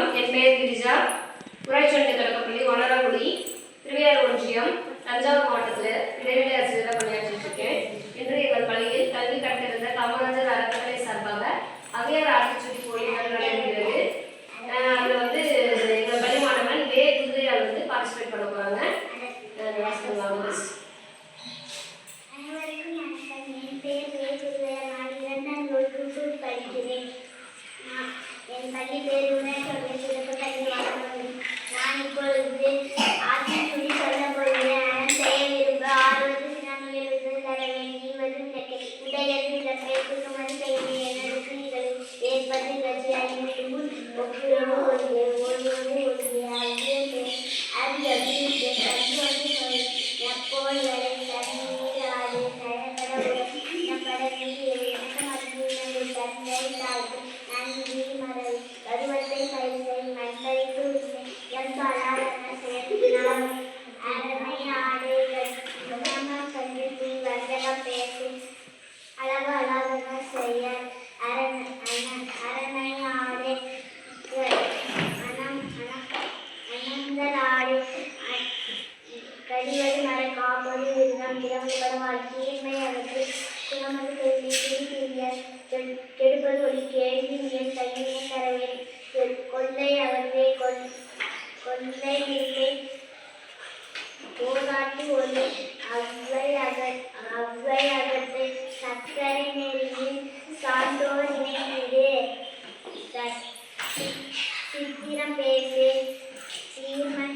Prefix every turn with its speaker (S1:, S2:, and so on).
S1: வணக்கம் என் பெயர் கிரிஜா. ஊராட்சி ஒன்றிய தொடக்கப்பள்ளி வனரங்குடி திருவையார் ஒன்றியம் தஞ்சாவூர் மாவட்டத்தில் இடைநிலை ஆசிரியராக பணியாற்றிட்டு இருக்கேன். இன்று எங்கள் பள்ளியில் கல்வி கட்டிருந்த காமராஜர் அறக்கட்டளை சார்பாக அவையார் ஆட்டுச்சுடி போட்டிகள் நடைபெறுகிறது. அதில் வந்து எங்கள் பள்ளி மாணவன் வே. குதிரையால் வந்து பார்ட்டிசிபேட் பண்ண போகிறாங்க
S2: அனைவருக்கும் வணக்கம். என் பெயர் வேதுரையா நான் இரண்டாம் வகுப்பு படிக்கிறேன். என் பள்ளி பேர் 我也不，我也不。கடிவது மர காப்பது விருதம் இளம்பட வாழ்க்கை அதற்கு குணமது கல்வி திருப்பியர் கெடுப்பது ஒரு கேள்வி என் கையினை தரவேன். கொள்ளை அவர்களை கொல் கொள்ளை இல்லை போதாட்டி ஒளி. அவ்வை அகர் அவ்வை அகற்று சர்க்கரை நெறியில் சான்றோர் இணைந்தது. சித்திரம் பேசு. சீர்மன்